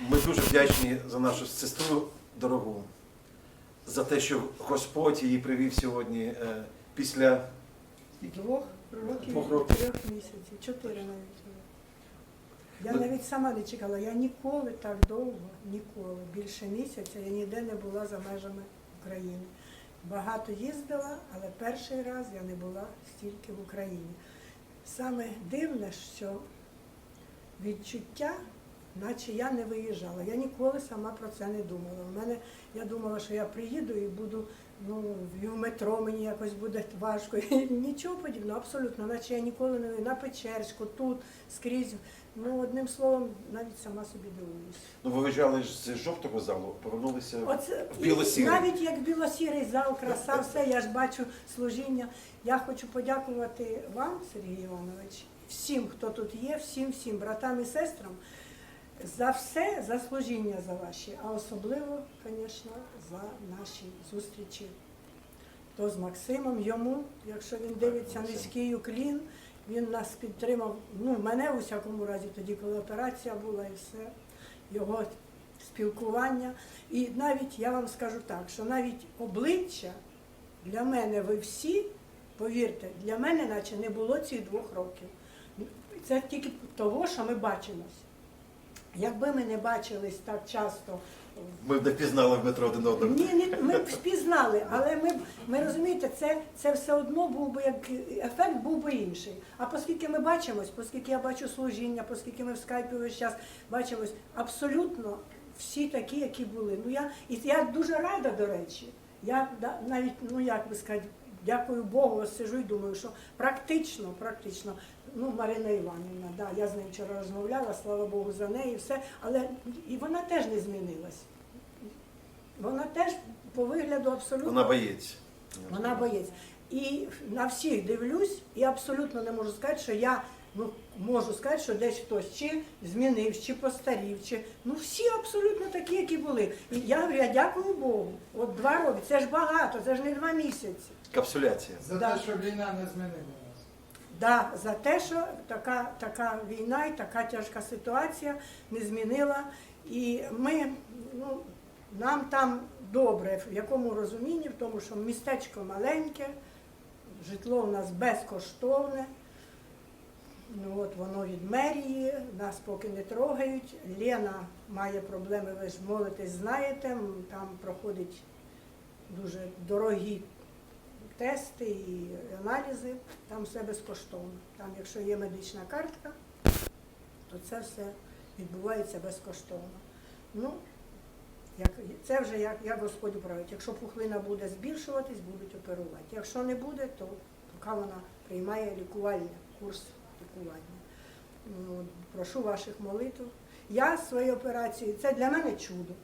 Ми дуже вдячні за нашу сестру дорогу, за те, що Господь її привів сьогодні е, після Двох років, Двох років. трьох місяців, чотири навіть. Я навіть сама не чекала. Я ніколи так довго, ніколи, більше місяця я ніде не була за межами України. Багато їздила, але перший раз я не була стільки в Україні. Саме дивне, що відчуття, наче я не виїжджала. Я ніколи сама про це не думала. У мене я думала, що я приїду і буду ну, і в метро мені якось буде важко. Нічого подібного, абсолютно, наче я ніколи не на Печерську, тут, скрізь. Ну, одним словом, навіть сама собі дивуюсь. ну ви виїжджали з жовтого залу, повернулися Оце в білосірий. і навіть як білосірий зал, краса, все, я ж бачу служіння. Я хочу подякувати вам, Сергій Іванович, всім, хто тут є, всім, всім братам і сестрам за все, за служіння за ваші, а особливо, звісно, за наші зустрічі. То з Максимом, йому, якщо він дивиться низький уклін, він нас підтримав, ну, мене у всякому разі, тоді, коли операція була і все, його спілкування. І навіть я вам скажу так, що навіть обличчя для мене ви всі, повірте, для мене наче не було цих двох років. Це тільки того, що ми бачимось. Якби ми не бачились так часто Ми б не впізнали в метро один одного. ні, ні, ми б впізнали, але ми, б- ми розумієте, це, це все одно був би як ефект був би інший. А оскільки ми бачимось, оскільки я бачу служіння, оскільки ми в скайпі весь час бачимось, абсолютно всі такі, які були. Ну я і я дуже рада, до речі. Я навіть, ну як би сказати, дякую Богу, ось сижу і думаю, що практично, практично, ну Марина Іванівна, да, я з нею вчора розмовляла, слава Богу, за неї, все, але і вона теж не змінилась. Вона теж по вигляду абсолютно Вона боїться. вона боєць. І на всіх дивлюсь, і абсолютно не можу сказати, що я ну, можу сказати, що десь хтось чи змінився, чи постарів, чи ну всі абсолютно такі, які були. І я говорю, я дякую Богу. От два роки, це ж багато, це ж не два місяці. Капсуляція. За Да. те, що війна не змінила нас. Да, за те, що така, така війна і така тяжка ситуація не змінила. І ми, ну, нам там добре, в якому розумінні, в тому, що містечко маленьке, житло у нас безкоштовне. Ну, от воно від мерії, нас поки не трогають. Лена має проблеми, ви ж молитесь, знаєте, там проходить дуже дорогі тести і аналізи, там все безкоштовно. Там, якщо є медична картка, то це все відбувається безкоштовно. Ну, як, це вже як, як Господь управить. Якщо пухлина буде збільшуватись, будуть оперувати. Якщо не буде, то поки вона приймає лікування, курс лікування. Ну, прошу ваших молитв. Я свої операції, це для мене чудо.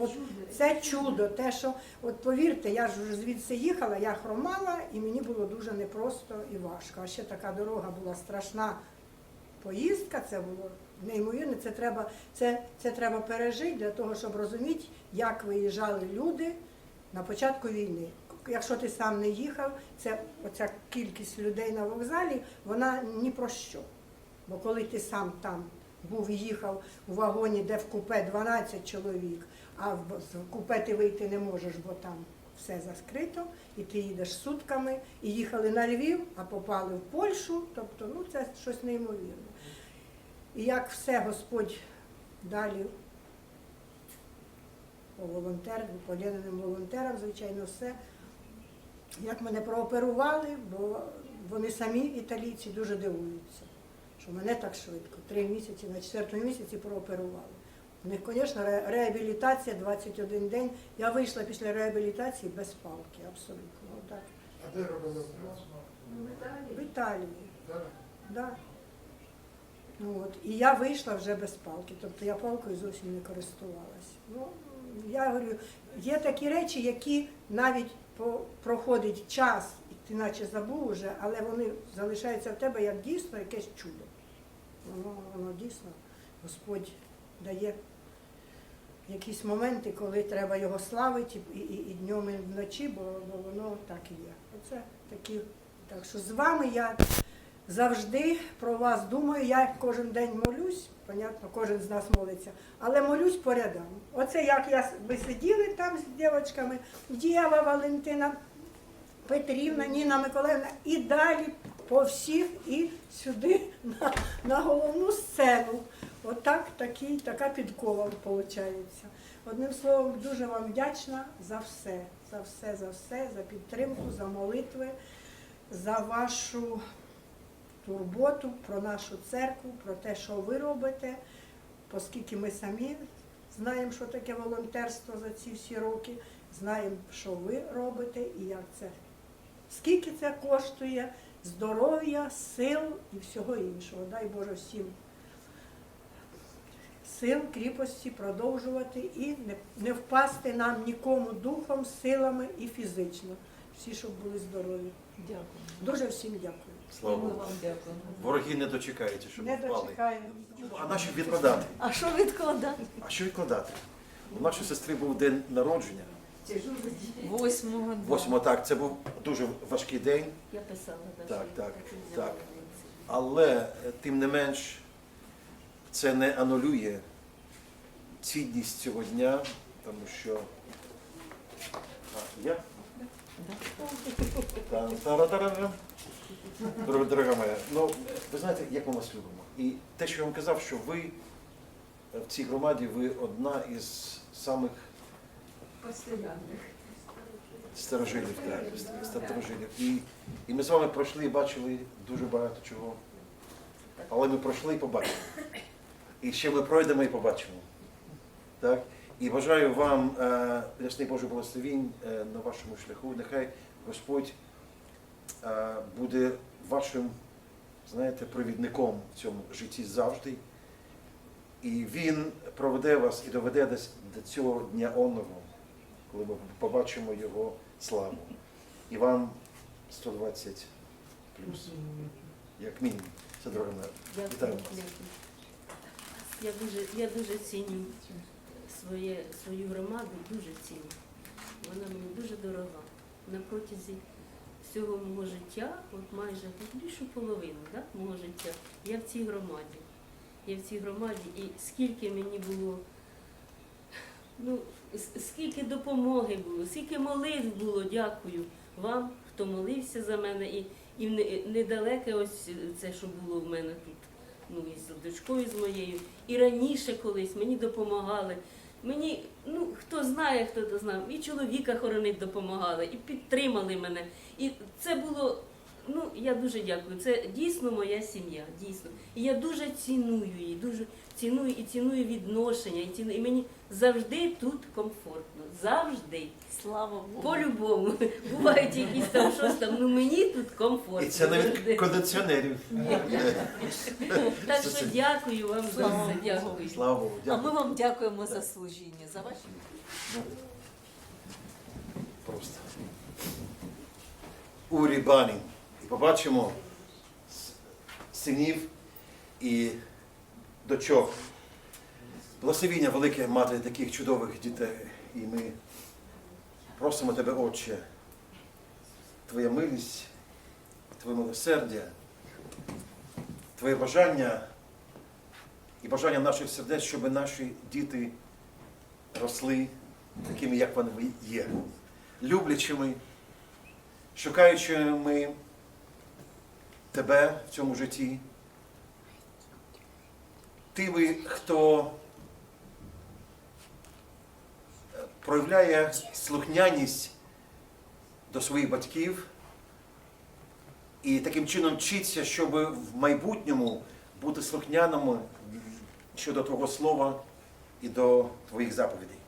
От це чудо, те, що от повірте, я ж звідси їхала, я хромала, і мені було дуже непросто і важко. А ще така дорога була страшна поїздка, це було неймовірно. Це треба, це, це треба пережити для того, щоб розуміти, як виїжджали люди на початку війни. Якщо ти сам не їхав, це оця кількість людей на вокзалі, вона ні про що. Бо коли ти сам там був і їхав у вагоні, де в купе 12 чоловік, а в купе ти вийти не можеш, бо там все закрито, і ти їдеш сутками, і їхали на Львів, а попали в Польщу, тобто ну це щось неймовірне. І як все Господь далі по волонтерам, по волонтерам, звичайно, все. Як мене прооперували, бо вони самі італійці дуже дивуються, що мене так швидко, три місяці, на четвертому місяці прооперували. У них, звісно, реабілітація 21 день. Я вийшла після реабілітації без палки, абсолютно. Отак. А де робили операцію? В Італії. Так. Да. Ну, от. І я вийшла вже без палки, тобто я палкою зовсім не користувалась. Ну, я говорю, є такі речі, які навіть проходить час, і ти наче забув уже, але вони залишаються в тебе як дійсно якесь чудо. Воно, воно дійсно, Господь дає якісь моменти, коли треба його славити і, і, і днем, і вночі, бо, бо воно так і є. Оце такі. Так що з вами я завжди про вас думаю. Я кожен день молюсь, понятно, кожен з нас молиться, але молюсь по. Оце як я ви сиділи там з дівчатками, Дєва Валентина Петрівна, Ніна Миколаївна, і далі по всіх, і сюди на, на головну сцену. Отак такий, така підкова виходить. Одним словом, дуже вам вдячна за все, за все, за все, за підтримку, за молитви, за вашу турботу про нашу церкву, про те, що ви робите, оскільки ми самі знаємо, що таке волонтерство за ці всі роки, знаємо, що ви робите і як це, скільки це коштує, здоров'я, сил і всього іншого. Дай Боже всім сил, кріпості продовжувати і не, не впасти нам нікому духом, силами і фізично. Всі, щоб були здорові. Дякую. Дуже всім дякую. Слава Ми Богу. вам дякуємо. Вороги не дочекаються, щоб Не впали. А наші відкладати. А що відкладати? А що відкладати? У нашої сестри був день народження. Восьмого. да. Восьмого так, це був дуже важкий день, Я писала навіть. Так, так, так. але е, тим не менш це не анулює цінність цього дня, тому що. А, я? Там, тара-тара-тара. Дорога, дорога моя, ну ви знаєте, як ми вас любимо. І те, що я вам казав, що ви е, в цій громаді, ви одна із самих старожилів, так, старожилів. І, і ми з вами пройшли і бачили дуже багато чого. Але ми пройшли і побачили. І ще ми пройдемо і побачимо. Так? І бажаю вам е, ясний Божий благословінь е, на вашому шляху. Нехай Господь е, буде вашим, знаєте, провідником в цьому житті завжди. І Він проведе вас і доведе десь до цього дня оного, коли ми побачимо Його славу. І вам 120 плюс, як мінімум. Це дорога. Вітаю вас. Я дуже, я дуже ціню своє, свою громаду, дуже ціню. Вона мені дуже дорога. На протязі всього мого життя, от майже більшу половину да, мого життя, я в цій громаді. Я в цій громаді і скільки мені було, ну, скільки допомоги було, скільки молитв було, дякую вам, хто молився за мене. І, і недалеке ось це, що було в мене тут, ну, із дочкою з моєю. І раніше колись мені допомагали. Мені, ну хто знає, хто то знав, і чоловіка хоронить допомагали, і підтримали мене. І це було, ну я дуже дякую. Це дійсно моя сім'я, дійсно. І я дуже ціную її, дуже ціную і ціную відношення, і ціную. І мені завжди тут комфортно. Завжди. Слава Богу. По-любому. Бувають якісь там щось там, ну мені тут комфортно. І це навіть завжди. кондиціонерів. Так що дякую вам за Слава це. Богу. Дякую. Слава Богу. А ми Дякую. вам дякуємо за служіння, за ваші. Просто. Бані. Побачимо синів і дочок. Благословіння велике мати таких чудових дітей. І ми просимо тебе, Отче, Твоя милість, Твоє милосердя, Твоє бажання і бажання наших сердець, щоб наші діти росли такими, як вони є, люблячими, шукаючими тебе в цьому житті, тими, хто е, проявляє слухняність до своїх батьків і таким чином вчиться, щоб в майбутньому бути слухняними щодо Твого слова і до Твоїх заповідей.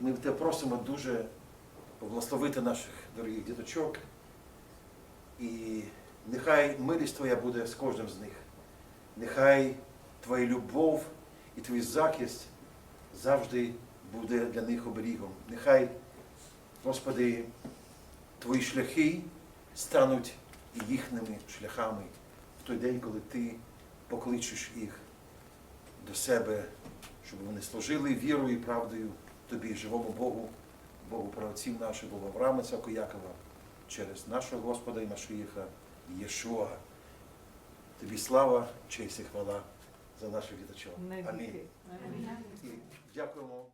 Ми тебе просимо дуже поблагословити наших дорогих діточок. І нехай милість Твоя буде з кожним з них. Нехай Твоя любов і твій захист завжди буде для них оберігом. Нехай, Господи, Твої шляхи стануть їхніми шляхами в той день, коли Ти покличеш їх до себе, щоб вони служили вірою і правдою Тобі, живому Богу, Богу праотців наших, Богу Авраама, Цаку Якова, через нашого Господа і Машиїха Єшуа. тобі слава, честь і хвала за наших діточок. Амінь. Амінь. І дякуємо